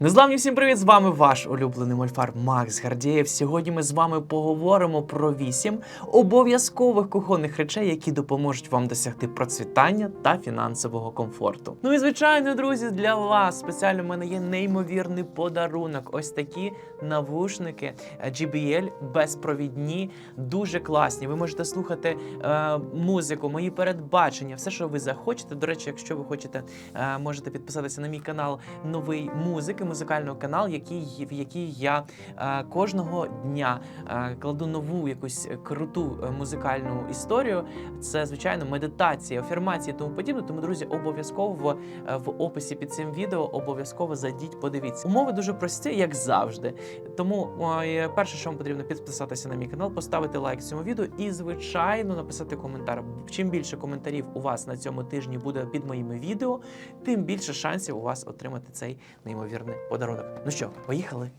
Незламні всім привіт! З вами ваш улюблений мольфар Макс Гардієв. Сьогодні ми з вами поговоримо про вісім обов'язкових кухонних речей, які допоможуть вам досягти процвітання та фінансового комфорту. Ну і звичайно, друзі, для вас спеціально в мене є неймовірний подарунок. Ось такі навушники е, JBL безпровідні, дуже класні. Ви можете слухати е, музику, мої передбачення, все, що ви захочете. До речі, якщо ви хочете, е, можете підписатися на мій канал новий музики, музикальний канал, який в який я е, кожного дня е, кладу нову якусь круту е, музикальну історію. Це звичайно медитація, афірмації тому подібне. Тому, друзі, обов'язково е, в описі під цим відео обов'язково зайдіть, подивіться. Умови дуже прості, як завжди. Тому ой, перше, що вам потрібно, підписатися на мій канал, поставити лайк цьому відео і, звичайно, написати коментар. Чим більше коментарів у вас на цьому тижні буде під моїми відео, тим більше шансів у вас отримати цей неймовірний подарунок. Ну що, поїхали?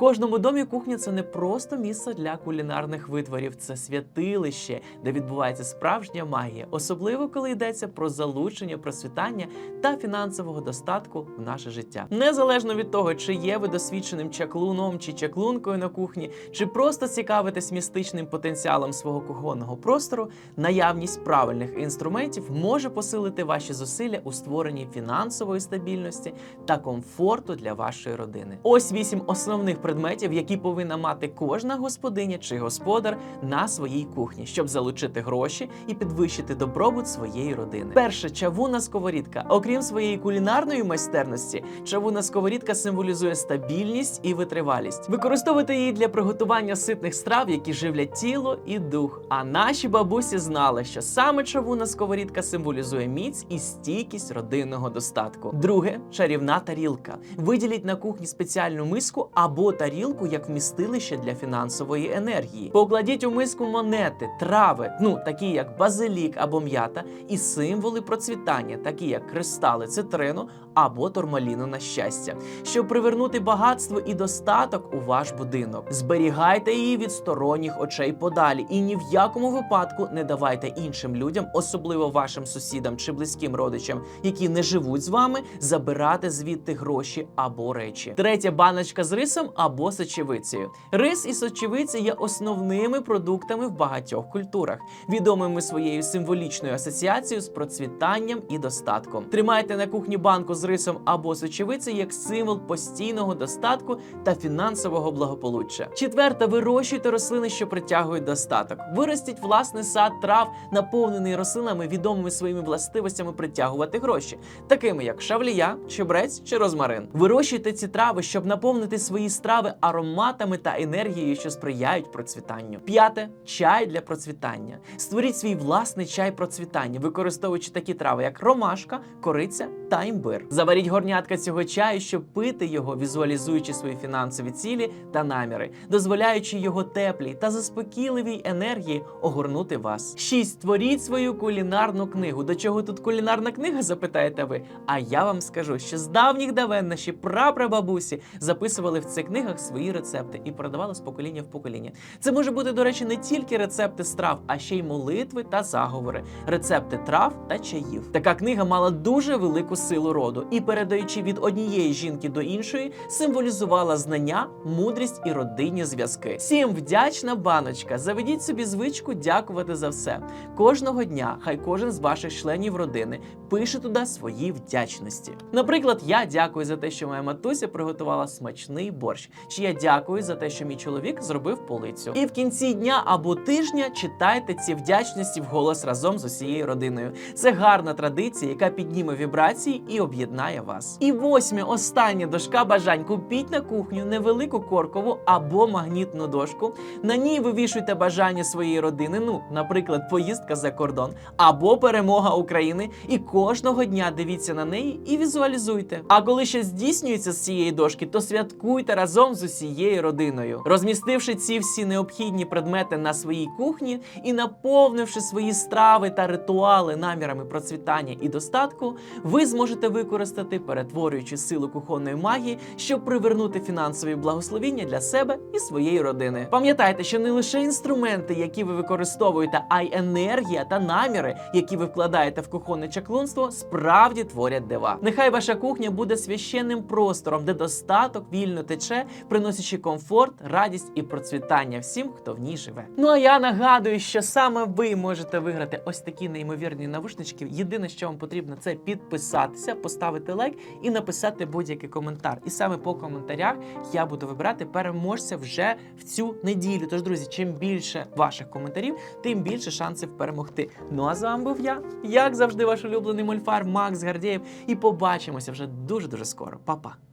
Кожному домі кухня це не просто місце для кулінарних витворів, це святилище, де відбувається справжня магія, особливо коли йдеться про залучення, процвітання та фінансового достатку в наше життя. Незалежно від того, чи є ви досвідченим чаклуном чи чаклункою на кухні, чи просто цікавитесь містичним потенціалом свого кухонного простору, наявність правильних інструментів може посилити ваші зусилля у створенні фінансової стабільності та комфорту для вашої родини. Ось вісім основних предметів, які повинна мати кожна господиня чи господар на своїй кухні, щоб залучити гроші і підвищити добробут своєї родини. Перше чавуна сковорідка. Окрім своєї кулінарної майстерності, чавуна сковорідка символізує стабільність і витривалість. Використовуйте її для приготування ситних страв, які живлять тіло і дух. А наші бабусі знали, що саме чавуна сковорідка символізує міць і стійкість родинного достатку. Друге чарівна тарілка. Виділіть на кухні спеціальну миску або тарілку як вмістилище для фінансової енергії. Покладіть у миску монети, трави, ну такі як базилік або м'ята, і символи процвітання, такі як кристали цитрину або турмаліну на щастя, щоб привернути багатство і достаток у ваш будинок. Зберігайте її від сторонніх очей подалі, і ні в якому випадку не давайте іншим людям, особливо вашим сусідам чи близьким родичам, які не живуть з вами, забирати звідти гроші або речі. Третя баночка з рисом або сочевицею. Рис і сочевиця є основними продуктами в багатьох культурах, відомими своєю символічною асоціацією з процвітанням і достатком. Тримайте на кухні банку з рисом або сочевицею як символ постійного достатку та фінансового благополуччя. Четверта, вирощуйте рослини, що притягують достаток. Виростіть власний сад трав, наповнений рослинами, відомими своїми властивостями притягувати гроші, такими як шавлія, чебрець чи розмарин. Вирощуйте ці трави, щоб наповнити свої страви ароматами та енергією, що сприяють процвітанню. П'яте чай для процвітання. Створіть свій власний чай процвітання, використовуючи такі трави, як ромашка, кориця та імбир. Заваріть горнятка цього чаю, щоб пити його, візуалізуючи свої фінансові цілі та наміри, дозволяючи його теплій та заспокійливій енергії огорнути вас. Шість. Створіть свою кулінарну книгу. До чого тут кулінарна книга? Запитаєте ви? А я вам скажу, що з давніх давен наші прапрабабусі записували в цих книгах свої рецепти і передавали з покоління в покоління. Це може бути, до речі, не тільки рецепти страв, а ще й молитви та заговори, рецепти трав та чаїв. Така книга мала дуже велику силу роду і, передаючи від однієї жінки до іншої, символізувала знання, мудрість і родинні зв'язки. Всім вдячна баночка. Заведіть собі звичку дякувати за все. Кожного дня хай кожен з ваших членів родини пише туди свої вдячності. Наприклад, я дякую за те, що моя матуся приготувала смачний борщ. Чи я дякую за те, що мій чоловік зробив полицю. І в кінці дня або тижня читайте ці вдячності вголос разом з усією родиною. Це гарна традиція, яка підніме вібрації і об'єднає вас. І восьме, остання дошка бажань. Купіть на кухню невелику коркову або магнітну дошку. На ній вивішуйте бажання своєї родини. Ну, наприклад, поїздка за кордон або перемога України. І кожного дня дивіться на неї і візуалізуйте. А коли ще здійснюється з цієї дошки, то святкуйте разом з усією родиною, розмістивши ці всі необхідні предмети на своїй кухні і наповнивши свої страви та ритуали намірами процвітання і достатку, ви зможете використати використати, перетворюючи силу кухонної магії, щоб привернути фінансові благословіння для себе і своєї родини. Пам'ятайте, що не лише інструменти, які ви використовуєте, а й енергія та наміри, які ви вкладаєте в кухонне чаклунство, справді творять дива. Нехай ваша кухня буде священним простором, де достаток вільно тече, приносячи комфорт, радість і процвітання всім, хто в ній живе. Ну а я нагадую, що саме ви можете виграти ось такі неймовірні навушнички. Єдине, що вам потрібно, це підписатися, поставити лайк і написати будь-який коментар. І саме по коментарях я буду вибирати переможця вже в цю неділю. Тож, друзі, чим більше ваших коментарів, тим більше шансів перемогти. Ну а з вами був я, як завжди, ваш улюблений мольфар Макс Гардєєв. І побачимося вже дуже дуже скоро. Па-па!